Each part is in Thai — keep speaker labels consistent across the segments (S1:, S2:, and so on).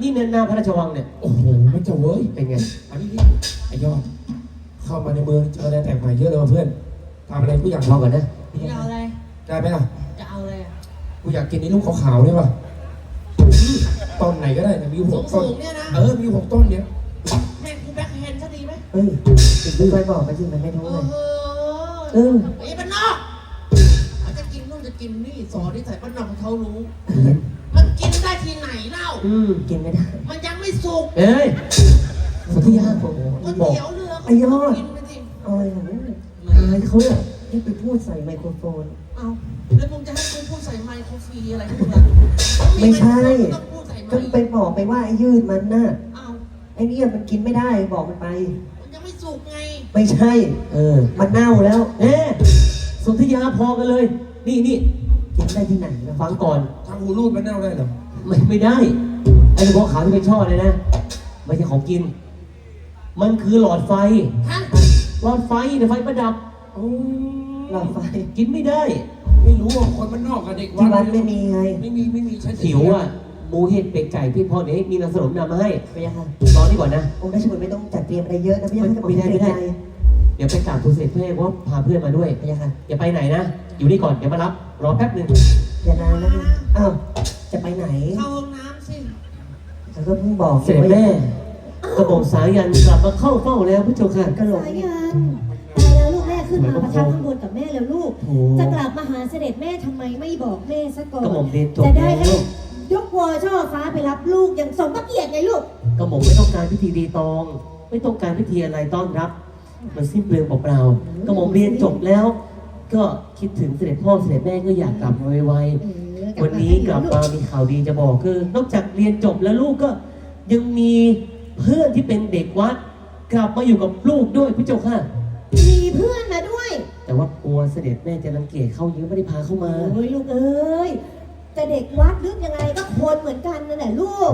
S1: นี่เนินหน้าพระราชวังเนี่ย
S2: โอ้โหไม่จะเว้ย
S1: เป็นไง
S2: อันนี้นี่ไอ้ยอดเข้ามาในเมืองเจออะไรแปลกใหม่เยอะเลยว่ะเพื่อนทำอะไรกูอยาก
S1: รอก่อนนะ
S3: จะเอาอะไร
S2: ได้ไหมล่ะ
S3: จะเอาอะไรอะ
S2: กูอยากกินไอ้ลูกขาวๆเนี่ยว่ะต้นไหนก็ได้นะมีอยู่ห
S3: สู
S2: ก
S3: ง
S2: ต้น
S3: สูงๆเนี่ยนะ
S2: เออ มีหกต้นเนี่ย
S3: แม่งกูแบ็คแฮนด์ซะดีไหม
S4: เฮ้ยดูไปบอกไปที่มันไม่รู้
S3: เอ
S4: เลย
S3: อ
S4: เออ
S3: ไอ้บ้านนอกมันจะกินนู่นจะกินนี่สอนที่ใส่บ้านนอกให้เขารู้ มันกินได้ที่ไหนเล่า
S1: อืม
S4: กินไม่ได้
S3: มันยังไม่สุก
S1: เอ้ยสุธิยา
S4: โอ้โห
S3: ก๋วย
S4: บอก
S3: เตี๋ยวเรือ
S4: ไอ้ยอด
S3: กินไปสิ
S4: อะไรของมึงอายเขาเนี่ยที่ไปพูดใส่ไมโครโฟน
S3: เอาแล้วมึงจะให้กูพูดใส่ไมค์โครฟรีอะไรของมึงล่ะ
S4: ไม่ใช่
S3: ต้องพูดใส่ไม
S4: ก็
S3: ค์
S4: ไปบอกไปว่าไอ้ยืดมันน่ะ
S3: เอา
S4: ไอ้เนี่ยมันกินไม่ได้บอกมันไป
S3: มันยังไม่สุกไง
S4: ไม่ใช่
S1: เออ
S4: มันเน่าแล้ว
S1: เอ๊ะสุธิยาพอกันเลย นี่นี่
S4: กินได้ที่ไหนนะ
S1: ฟังก่อน
S2: ทางหูรูดมันเน่าได้เหรอ
S1: ไม่ไม่ได้ ไอ้เฉพาะขาวที่เป็นช่อเลยนะไม่ใช่ของกิน มันคือหลอดไฟ
S3: ฮะ
S1: หลอดไฟเนี่ยไฟประดับ
S2: โอ้
S4: หลอดไฟ
S1: กินไม่ได้
S2: ไม่รู้ว่าคนมันนอกกับเด็ก
S4: ที่วัดไม่มีไง
S2: ไม่มีไม่มีใช้
S1: หิวอะหมูเห็ดเป็ดไก่พี่พ่อเดี๋ยวให้มีน้ำสนมนำมาให้
S4: ไปยังไง
S1: รอนี่ก่อนนะ
S4: องค์ราชบุตรไม่ต้องจัดเตรียมอะไรเยอะนะพี่ยังให้กระบอก
S1: ไม่ได้ไม่ได้
S4: ใจ
S1: เดี๋ยวไปกราบทูลเสร็จเพื่อให้ว่าพาเพื่อนมาด้วย
S4: ไปยังไง
S1: อย่าไปไหนนะ อยู่นี่ก่อนเดี๋ยวมารับ รอแป๊บหนึ่ง
S4: อย่านานนะพี่อ้าวจะไปไหน
S3: เข้าห้องน้ำสิ
S4: เขาก็เพิ่งบอก
S1: เสด็จแม่ กระบอกสายันกลับมาเข้าเฝ้าแล้วพระเจ้าค่ะ
S4: กระโหลก
S5: สาย
S4: นี่
S5: ยันตายแล้วลูกแม่ขึ้นมาประทับข้างบนกับแม่แล้วลูก
S1: โอ้
S5: จะกลับมาหาเสด็จแม่ทำไมไม่บอกแม่ซะก่อน
S1: กระหม่อมเรียนจบ
S5: จะได้ให้
S1: แล้ว
S5: ยกวอช่อฟ้าไปรับลูกอย่างสมพระเกียรติไงลูก
S1: กระหม่อมไม่ต้องการพิธีดีตอง ไม่ต้องการพิธีอะไรต้อนรับ มันสิ้นเปลืองเปล่าๆกระหม่อมเรียนจบแล้ว ก็คิดถึงเสด็จพ่อเสด็จแม่ก็อยากกลับมาไว
S5: เออ
S1: ๆ วันนี้กลับมามีข่าวดีจะบอกคือ นอกจากเรียนจบแล้วลูกก็ ยังมีเพื่อนที่เป็นเด็กวัด กลับมาอยู่กับลูกด้วยพระเจ้าค่ะ
S5: มีเพื่อนมาด้วย
S1: แต่ว่ากลัวเสด็จแม่จะรังเกียจเขาเยอะไม่ได้พาเข้ามา
S5: โอ้ยลูกเอ้ยจะเด็กวัดหรือยังไงก็คนเหมือนกันนั่นแหละลูก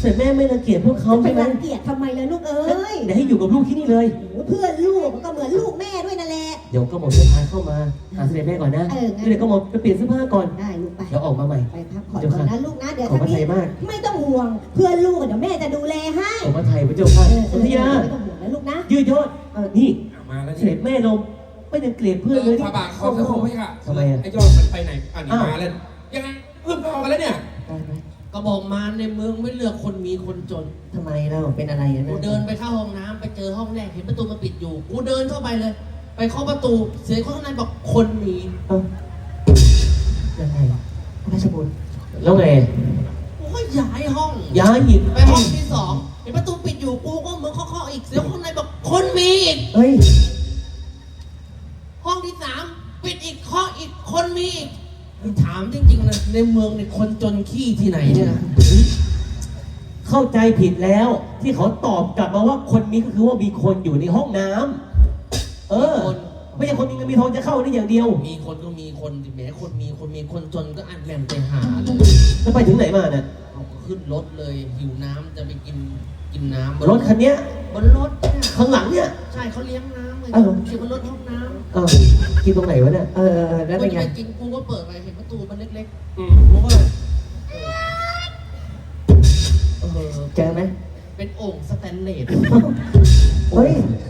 S1: เสด็จแม่ไม่รังเกียจพวกเขา
S5: จะไป
S1: ใช่ไหม
S5: รังเกียจทำไมล่ะลูกเอ้ย
S1: เดี๋ยวให้อยู่กับลูกที่นี่เลย
S5: โอ้ยเพื่อนลูกก็เหมือนลูกแม่ด้วยนั่นแหละ
S1: เดี๋ยวก็หมอจะพาเข้ามาหาเสด็จแม่ก่อนนะ
S5: เอองั้น
S1: เดี๋ยวก็หมอไปเปลี่ยนเสื้อผ้าก่อน
S5: ได้ลูกไป
S1: เดี๋ยวออกมาใหม่
S5: ไปพักผ่อนก่อนนะลูกนะ เดี๋ยว
S1: ขอบ
S5: ทาง
S1: พระทั
S5: นี้
S1: ยมาก
S5: ไม่ต้องห่วง เพื่อนลูกเดี๋ยวแม่จะดูแลให้
S1: ขอพระไทยพระเจ้าค่ะ
S5: เออ
S1: สุธิยา
S5: ไม่ต้องห่วงนะลูกนะ
S1: ยืดยอดเออนี่
S2: มาแล้ว
S1: เส
S2: นี่
S1: ด็จแม่ลมไม่ยังเกลียดเพื่อนเลย
S2: พระบาทเขาจะคงไม่ค่ะ
S1: ทำไมอะ
S2: ไอ้ยอดมันไปไหนอันนี้
S1: อ้าว
S2: มาแล้วยังไงเพิ่งออกมาแล้วเนี่ย
S4: ได้ไหม
S3: ก็บอกมาในเมืองไม่เลือกคนมีคนจน
S4: ทำไมเราเป็นอะไรอะ
S3: กู
S4: นะ
S3: เดินไปเข้าห้องน้ำไปเจอห้องแรกเห็นประตูมันปิดอยู่ กูเดินเข้าไปเลย ไปเคาะประตู เสียงคนข้างในบอกคนมี
S4: เอ้ายังไงราชบุตร
S1: แล้วไง
S3: กูก็ย้ายห้อง
S1: ย้ายหิน
S3: ไปห้องที่สองเห็นประตูปิดอยู่กูก็เหมือนเคาะๆอีก เสียงคนข้างในบอกคนมีอีก
S4: เฮ้ย
S3: ห้องที่สามปิดอีกเคาะอีกคนมีอีกมึงถามจริงๆนะในเมืองเนี่ยคนจนขี้ที่ไหนเนี่ยนะ
S1: เข้าใจผิดแล้วที่เขาตอบกลับมาว่าคนนี้ก็คือว่ามีคนอยู่ในห้องน้ำ เออ
S3: คน
S1: ไม่ใช่คนมีเงินมีทองจะเข้าได้อย่างเดียว
S3: มีคนก็มีคนดิแหม้คนมีคนมีคนจนก็อันแหลมไปหาเลย
S1: แล้วไปถึงไหนมาเนี่ย
S3: เอาขึ้นรถเลยหิวน้ำจะไปกินกินน้ำบน
S1: รถคันเนี้ย
S3: บนรถเนี่ย
S1: ข้างหลังเนี่ย
S3: ใช่เขาเลี้ยงน้ำเลย
S4: เอ้า
S3: อยู่บนรถห้องน้
S1: เออกินตรงไหนวะเนี่ย
S4: เออเออเออำแล้ว
S3: กู
S4: เป็น
S3: จะ
S4: ไง
S3: ไปกินกูก็เปิดไปเห็นประตูมันเล็ก
S2: อืม
S3: ๆกูก็เลยเออ
S4: เจอไหม
S3: เป็นโอ่งสแตนเลส
S4: เฮ้ย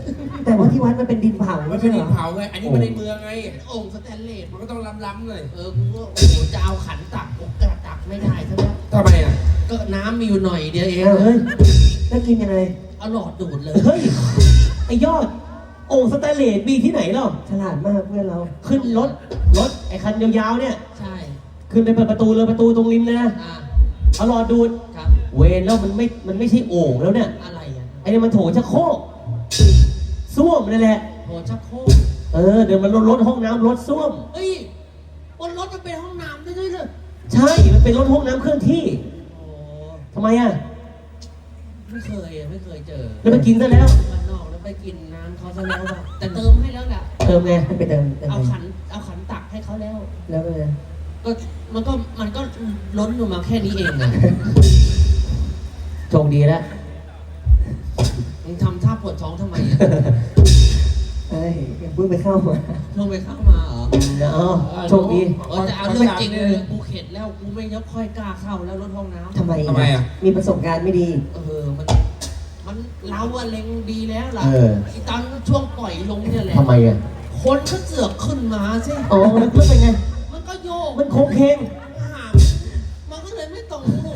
S4: แต่ ว่าที่วัดมันเป็นดินเผา
S2: มัน
S4: ไม่
S2: เป็
S4: ใช่
S2: น
S4: เหร
S2: ดิ
S4: อน
S2: เผาไง อันนี้มันในเมืองไง
S3: เป็นโอ่งสแตนเลส
S2: มันก็ต้องล้ำๆเลย
S3: เออ กูก็โอ้โหจะเอาขันตักกูกระตักไม่ได้ใช่ไหม
S2: ทำไมอะ
S3: ก็น้ำมีอยู่หน่อยเดียวเอง
S1: เออเฮ้ย
S4: แล้วกินยังไง
S3: เอาหลอดดูดเลย
S1: เฮ้ย ไอยอด โอ่งสแตนเลสมีที่ไหนหรอ
S4: ฉลาดมากเพื่อนเรา
S1: ขึ้นรถ รถไอคันยาวๆเนี่ย
S3: ใช่
S1: ขึ้นไปเปิดประตูเลยประตูตรงริมเลยนะ
S3: อ่า
S1: เอาหลอดดูด
S3: ครับ
S1: เวรแล้วมันไม่ มันไม่ใช่โอ่งแล้วเนี่ย
S3: อะไรอะ
S1: ไอ้นี่มันโถชักโครก ส้วมนั่นแหละ
S3: โหชักโครก
S1: เออเดินมันรถรถห้องน้ำรถส้วม
S3: เฮ้ยบนรถมันเป็นห้องน้ำได้ด้วยเหรอ
S1: ใช่ มันเป็นรถห้องน้ำเคลื่อนที่
S3: โอ้
S1: ทำไมอะ
S3: ไม่เคยอะไม่เคยเจอ
S1: แล้วไปกินซะแล้ว
S3: บ้านนอกแล้วไปกินน้ำเขาซะแล้วอะแต่เติมให้แล้วแหละ
S1: เติมไง
S4: ให้ไปเติมเติม
S3: เอา
S4: ไป
S3: ขันเอาขันตักให้เขาแล้ว
S4: แล้วเป็นไง
S3: ก็มันก็มันก็ล้นลงมาแค่นี้เองอะ
S1: โชคดีแล้ว
S3: มึงทำท่าปวดท้องทำไมอะ
S4: เอ้ยเพิ่งไปเข้ามา
S3: เพิ่งไปเข้ามาเหรอ
S1: เนาะโชคดี
S3: เออจะเอาเรื่องจริงเลยกูเข็ดแล้วกูไม่ค่อยกล้าเข้าแล้วรถห้องน้ำ
S4: ทำไม
S2: ทำไมอะ
S4: มีประสบการณ์ไม่ดี
S3: เออมันมันเราอะเล็งดีแล้วล่ะ
S1: เออ
S3: ไตอนช่วงปล่อยลงเนี่ยแหละ
S1: ทำไมอะ
S3: คนก็เสือกขึ้นมาสิ
S1: อ๋อแล้วเพื่อนเป็นไง
S3: มันก็โยก
S1: มันโค้งเคง
S3: ห่างมันก็เลยไม่ตรงลูก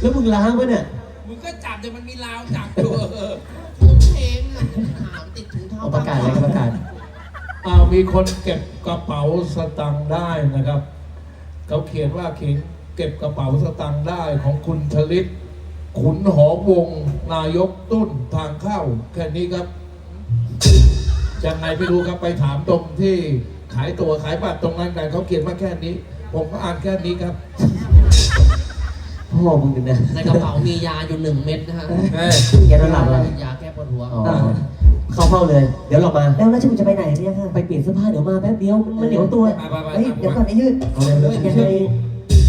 S1: แล้วมึงล้างปะเนี่ย
S2: มึงก็จับแต่มันมีราวจับอยู่เออ
S3: โค้งเพลงอะหางติดถุงเท้า
S1: เอาประกาศอะไรก็ประกาศ
S6: อ่ามีคนเก็บกระเป๋าสตังค์ได้นะครับ เขาเขียนว่าเขียนเก็บกระเป๋าสตังค์ได้ของคุณชลิต ขุนหอวง นายกตุ้นทางเข้า แค่นี้ครับยังไงไม่รู้ครับไปถามตรงที่ขายตัวขายบัตรตรงนั้นกันเขาเขียนมาแค่นี้ ผมก็อ่านแค่นี้ครับ
S1: พ่อมึงเนี่ยนะ
S3: ในกระเป๋ามียาอยู่หนึ่งเม็ดนะฮะ
S2: เอ้ย
S1: แกนอนหลับเหรอ ยา
S3: แก้ปวดหัว
S1: อ๋อ เข้าเฝ้าเลย เดี๋ยวเรามา
S4: แล้วราชบุตรจะไปไหนเนี่ยค่ะ
S1: ไปเปลี่ยนเสื้อผ้าเดี๋ยวมาแป๊บเดียว มันเหนียวตัว
S2: ไปไปไป
S4: เฮ้ยเดี๋ยวก่อนไอ้ยืด
S1: เอาเร็วเร็ว
S4: ยังไง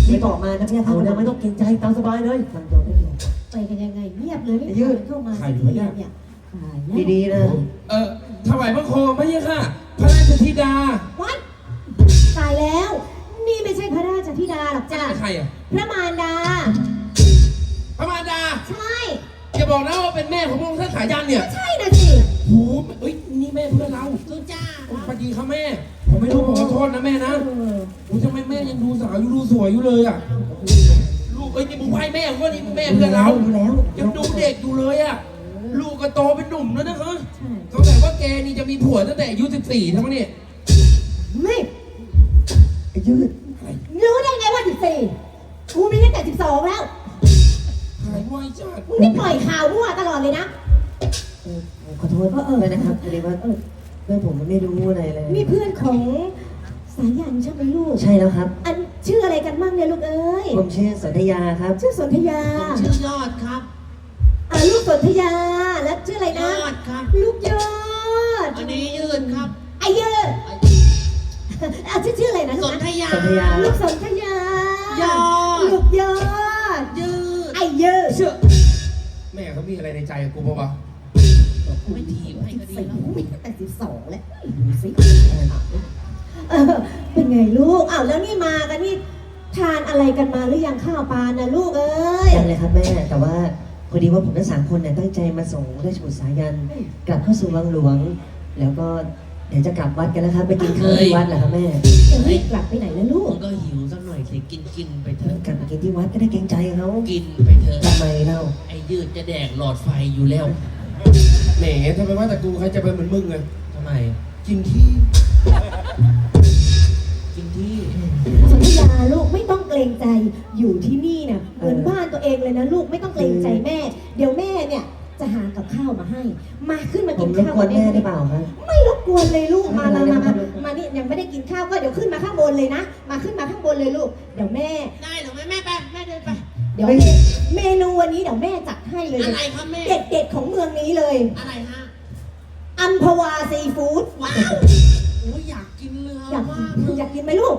S4: รีบบอกมานะเนี่ย
S1: เอาเนี่ยไม่ต้องเกรงใจตามสบายเลย
S4: ทำตัวไม่ดี
S5: ไปกันยังไงเงียบเลยไม่
S4: ยืด
S5: เข้ามาสักทีเนี่ยตายแล้ว
S4: ดีๆนะ
S2: เออถวายพระโคมไม่ใช่ค่ะ พระราชธิดา
S5: วั อกจ้ะ
S2: ใครอะ
S5: พระมารดา
S2: พระมารดา
S5: ใช่
S2: อย่าบอกนะว่าเป็นแม่ของพระองค์ท่านขายันเนี่ย
S5: ใช่นะสิ
S2: โอ้โหเอ้ยนี่แม่เพื่อนเรา
S3: ทุจ้า
S2: สวัสดีครับแม่ ผมไม่รู้ผมขอโทษนะแม่นะ
S5: เออ
S2: โอ้ยทำไมแม่ยังดูสาวอยู่ดูสวยอยู่เลยอะ ลูกเอ้ยนี่มึงไหวแม่ผมว่านี่แม่เพื่อนเรา
S4: ดูแล้ว
S2: ยังดูเด็กอยู่เลยอะ ลูกก็โตเป็นหนุ่มแล้วนะคะ
S5: ใช่
S2: เขาแต่ว่าแกนี่จะมีผัวตั้งแต่อายุ14ทั้งนี้
S5: ไม่
S4: ไอ้ยืด
S5: รู้ได้ไงว่า สิบสี่กูมีตั้งแต่สิบสองแล้ว
S2: หายไวจัด
S5: มึงนี่ปล่อยข่าวมั่วตลอดเลยนะ
S4: เออขอโทษด้วยนะครับพอดีว่าเออเพื่อนผมมันไม่รู้อะไรเลย
S5: นี่เพื่อนของสายันใช่ไหมลูก
S4: ใช่แล้วครับ
S5: อันชื่ออะไรกันบ้างเนี่ยลูกเอ้ย
S4: ผมชื่อสันธยาครับ
S5: ชื่อสนธยา
S3: ผมชื่อยอดครับ
S5: อ่าลูกสนธยา แล้วชื่ออะไร
S3: ย
S5: นะ
S3: อดครับ
S5: ลูกยอด
S3: อันนี้ยืนครับ
S5: ไอเยอะอะชื่อชื่ออะไรนะ
S3: ส
S5: ลูก
S3: น
S5: นะ
S3: ธยา
S4: สนธยา
S5: ลูกสนธ
S2: มีอะไรในใจกับกูปะวะ
S3: ไม่ถีบให้ก็ดี
S5: ใส่
S3: แล้ว
S5: หูมีตั้งแต่สิบสองแล้วดูสิเออเป็นไงลูกอ้าวแล้วนี่มากันนี่ทานอะไรกันมาหรือยังข้าวปลานะลูกเอ้ย
S4: ยังเลยครับแม่แต่ว่าพอดีว่าผมทั้งสามคนเนี่ยตั้งใจมาส่งราชบุตรสายันกลับเข้าสู่วังหลวง แล้วก็ เดี๋ยวจะกลับวัดกันแล้วครับ ไปกินข้าวที่วัดแหละครับแม่
S5: จะรีบกลับไปไหนนะลู
S3: ผ
S5: ก
S3: มก็หิวสักหน่อยสิกินกินไปเถอะ
S4: กลับไปกินที่วัดก็ได้เกรงใจเขา
S3: กินไปเถอะ
S4: ทำไมเล่า
S3: ไอ้ยืดจะแดกหลอดไฟอยู่แล้ว
S2: แหมทำไมว่าแต่กูใครจะเป็นเหมือนมึงไง
S3: ทำไม
S2: กินที่
S3: กินที่
S5: สนธยาลูกไม่ต้องเกรงใจอยู่ที่นี่เนี่ยเหมือนบ้านตัวเองเลยนะลูกไม่ต้องเกรงใจแม่ เดี๋ยวแม่เนี่ย จะหากับข้าวมาให้ มาขึ้นมา
S4: ผ
S5: กิ
S4: ม
S5: น
S4: รบ
S5: ข้าว
S4: กวนแม่ได้เปล่าครับ
S5: ไม่รบกวนเลยลูกมามามามา
S4: ไม่
S5: มานี่ยังไม่ได้กินข้าวก็เดี๋ยวขึ้นมาข้างบนเลยนะ มาขึ้นมาข้างบนเลยลูก เดี๋ยวแม่
S3: ได้เหรอแม่แม่ไปแม่เดินไป
S5: เดี๋ยวเมนูวันนี้เดี๋ยวแม่จัดให้เลย
S3: อะไรครับแม่
S5: เด็ดเด็ดๆของเมืองนี้เลย
S3: อะไรฮะ
S5: อัมพวาซีฟู้ด
S3: ว้าวโอ้ยอยากกินเรือ
S5: อยาก
S3: มาก
S5: อยากกินไหมลูก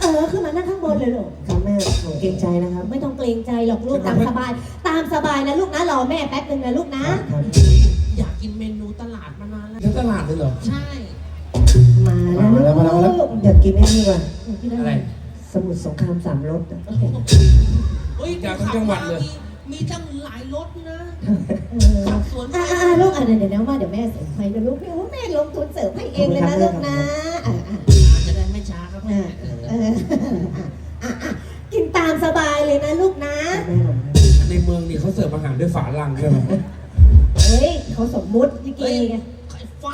S5: เออขึ้นมานั่งข้างบนเลยลูก
S4: ครับแม่ผมเกรงใจนะครับ
S5: ไม่ต้องเกรงใจหรอกลูกตามสบาย ตามสบายนะลูกนะรอแม่แป๊บนึงนะลูกนะ
S4: ครับ
S3: อยากกินเมนูตลาดมานานแล้ว
S2: ทั้งตลาดเลยเหรอ
S3: ใช่
S4: มาแล้ว
S2: มาแล้วมาแล้วมาแล้ว
S4: ลูกอยากกินไอ้นี่ว่ะ
S2: อะไร
S4: สมุทรสงครามสามรสอะ
S3: เฮ้ย
S2: อยากทั้งจังหวัดเลย
S3: มีมีตั้งหลายรสนะ
S5: เออ
S3: ขับสวน
S5: อ่าอ่าลูกอะเดี๋ยวเดี๋ยวมาเดี๋ยวแม่เสิร์ฟให้นะลูกพี่โอ้แม่ลงทุนเสิร์ฟให้เองเลยนะลูกนะอ่าอ่า
S3: จะได้ ไม่ช้าครับแม่
S5: เอออะอะอะกินตามสบายเลยนะลูกนะ
S4: แม่หลง
S2: ในเมืองนี่เขาเสิร์ฟอาหารด้วยฝาลังใช่ไหม
S5: เฮ้ยเขาสมมุติลิเก
S3: เฮ้ย
S5: ไง
S3: ไข่ไฟ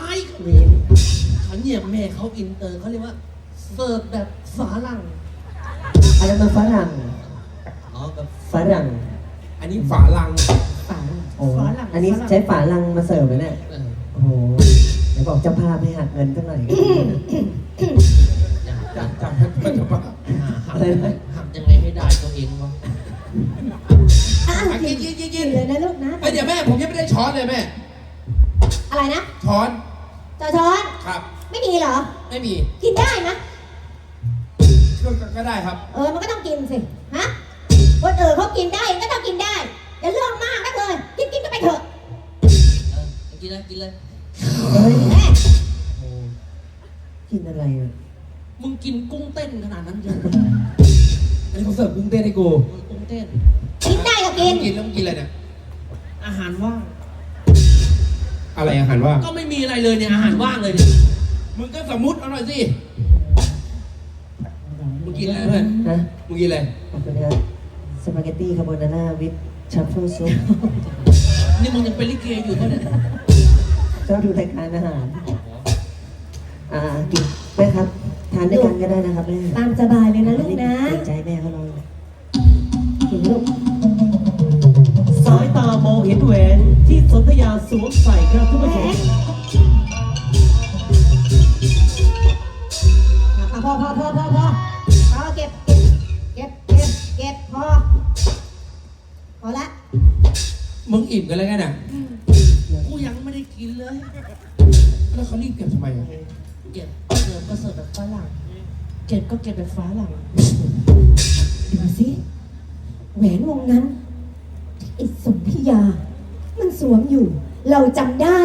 S4: เวียน
S3: เขาเนี่ยแม่เขาอินเตอร์เขาเรียกว่า เสิร์ฟแบบฝรั่ง
S4: อันนั้นมันฝรั่ง
S3: อ๋อแบบ
S4: ฝรั่ง
S2: อันนี้ฝาลัง
S5: ฝา
S4: โอ้
S5: ฝรั่ง
S4: อันนี้
S5: ฝรั่ง
S4: ใช้ฝาลังมาเสิร์ฟเลยเนี่ย
S3: เออ
S4: โอ้โหเดี๋ยวบอกเจ้าภาพให้หักเงินสักหน่อยก็ดีนะ
S3: อยาก
S2: จับจับให้มันจะมา
S3: หาหัก
S4: อะไรนะ
S3: หักยังไงให้ได้ตัวเองวะ
S5: อะ
S2: อะ
S5: กิ
S2: กิ
S5: น
S2: นกินกิน
S5: กิ
S2: กิ
S5: น
S2: น
S5: เลยนะลูกนะ
S2: เอ้ยเดี๋ยวแม่ผมยังไม่ได้ช้อนเลยแม่
S5: อะไรนะ
S2: ช้อน
S5: จอช้อน
S2: ครับ
S5: ไม่มีเหรอ
S2: ไม่มี
S5: กินได้ไหม
S2: ก็ก็ก็ได้ครับ
S5: เออ มันก็ต้องกินสิ ฮะ คนเออเขากินได้ก็ต้องกินได้ อย่าเรื่องมากนักเลย กินกินก็ไปเถอะ
S3: เออกินเลยกินเลย
S4: เฮ้ย
S5: แม่
S4: กินอะไรอะ
S3: มึงกินกุ้งเต้นขนาดนั้นเยอะ
S2: อันนี้เขาเสิร์ฟกุ้งเต้นให้กู
S3: กุ้งเต้น
S5: กินได้ก็กิน
S2: กินแล้วมึงกินอะไรเนี่ย
S3: อาหารว่าง
S2: อะไรอาหารว่าง
S3: ก็ไม่มีอะไรเลยเนี่ยอาหารว่างเลยเนี่ย
S2: มึงก็สมมุติเอาหน่อยสิ มึงกินอะไรเพื่อน
S4: ฮะ
S2: มึงกินอะไร
S4: ขอบคุณครับ สปาเกตตี้คาโบนาร่าวิดชัฟเฟิลซุป
S3: นี่มึงยังเป็นลิเกอยู่ก็เนี่ย
S4: ชอบดูรายการอาหาร อ่ากินแม่ครับทานด้วยกันก็ได้นะครับแม่
S5: ตามสบายเลยนะลูกนะ
S4: เกรงใจแม่เขาหน่อย
S5: กินลูก
S1: สายตามองเห็นแหวนที่สนธยาสวมใส่ครับท่านผู้ชม
S5: อะพอพอพอพอพอพอเก็บ เก็บ เก็บ เก็บเก็บพอพอละ
S2: มึงอิ่มกันแล้วไงน่ะ
S3: กูยังไม่ได้กินเลย
S2: แล้วเขารีบเก็บทำไมอะ
S3: เก็บ เสิร์ฟก็เสิร์ฟแบบฝรั่งเก็บก็เก็บแบบฟ้าหลัง
S5: ดูสิแหวนวงนั้นที่ไอ้สนธิยา มันสวมอยู่ เราจำได้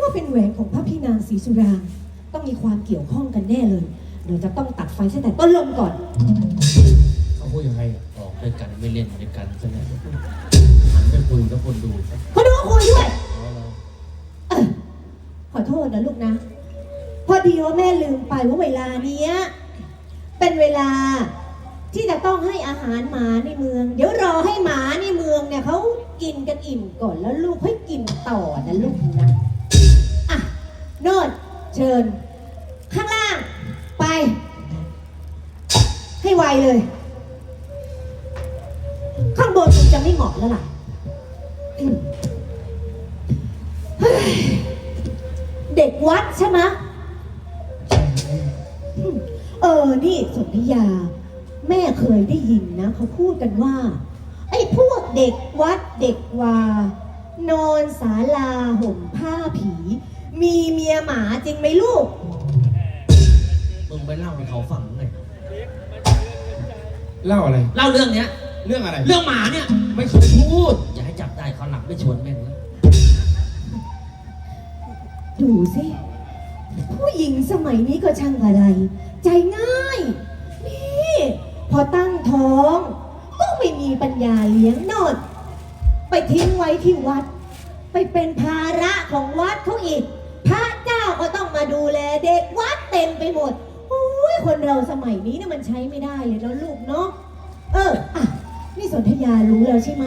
S5: ว่าเป็นแหวนของพระพี่นางศรีสุรางค์ต้องมีความเกี่ยวข้องกันแน่เลยเราจะต้องตัดไฟตั้งแต่ต้นลมก่อน
S2: เขาพูดยังไงอะ
S3: ออกด้วยกันไม่เล่นด้วยกันซะแล้วหันไปคุยกับคนดูซะ
S5: เขาดูว่าคุยด้วย
S3: เอาเรา
S5: เอ้อขอโทษนะลูกนะ พอดีว่าแม่ลืมไปว่าเวลาเนี้ย เป็นเวลาที่จะต้องให้อาหารหมาในเมือง เดี๋ยวรอให้หมาในเมืองเนี่ยเขากินกันอิ่มก่อนแล้วลูกค่อยกินต่อนะลูกนะอะโนดเชิญ ข้างล่างไป ให้ไวเลย ข้างบนคงจะไม่เหมาะแล้วล่ะเด็กวัดใช่ไหมะ เออนี่สนธยา แม่เคยได้ยินนะเขาพูดกันว่า ไอ้พวกเด็กวัดเด็กวา นอนศาลาห่มผ้าผี มีเมียหมาจริงไหมลูก
S3: มึงไปเล่าให้เขาฟังเลย
S2: เล่าอะไร
S3: เล่าเรื่องเนี้ย
S2: เรื่องอะไร
S3: เรื่องหมาเนี่ย
S2: ไม่เคยพูด
S3: อย่าให้จับได้เขาวหลังไม่ชวนแม่งนะ
S5: ดูสิ ผู้หญิงสมัยนี้ก็ช่างอะไร ใจง่าย นี่ พอตั้งท้อง ก็ไม่มีปัญญาเลี้ยงนอด ไปทิ้งไว้ที่วัด ไปเป็นภาระของวัดเขาอีก พระเจ้าก็ต้องมาดูแลเด็กวัดเต็มไปหมดโอ้ยคนเราสมัยนี้เนี่ยมันใช้ไม่ได้เลยแล้วลูกเนาะเอออะนี่สนธยารู้แล้วใช่ไหม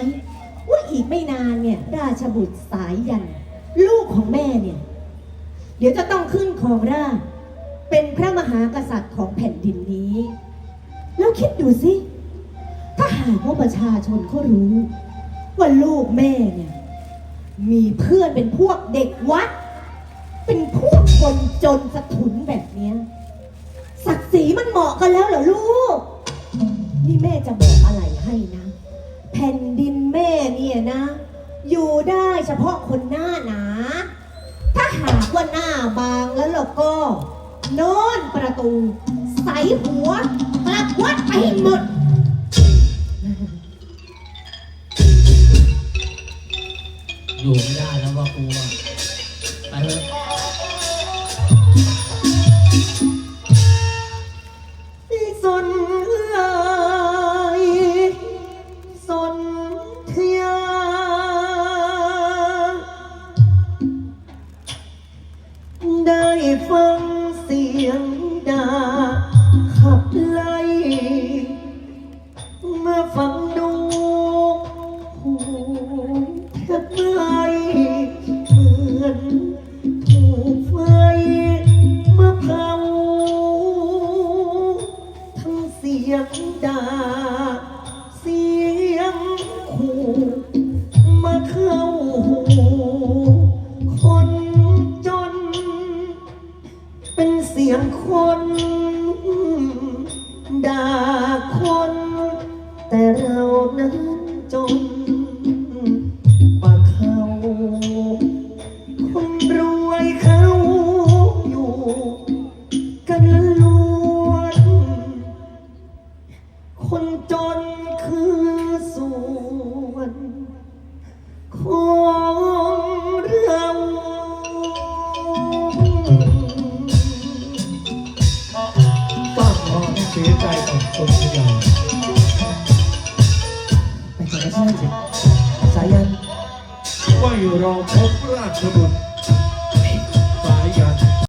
S5: ว่าอีกไม่นานเนี่ย ราชบุตรสายยัน ลูกของแม่เนี่ย เดี๋ยวจะต้องขึ้นครองราช เป็นพระมหากษัตริย์ของแผ่นดินนี้ แล้วคิดดูสิ ถ้าหากว่าประชาชนเขารู้ ว่าลูกแม่เนี่ย มีเพื่อนเป็นพวกเด็กวัด เป็นพวกคนจนสะทุนแบบเนี้ยศักดิ์ศรีมันเหมาะกันแล้วเหรอลูก นี่แม่จะบอกอะไรให้นะ แผ่นดินแม่เนี่ยนะ อยู่ได้เฉพาะคนหน้าหนา ถ้าหากว่าหน้าบางแล้วเราก็ โน่นประตู ใส่หัวกลับวัดไปให้หมด
S3: อยู่ไม่ได้แล้วว่ากูอะไปเถอะ
S4: อยากด่า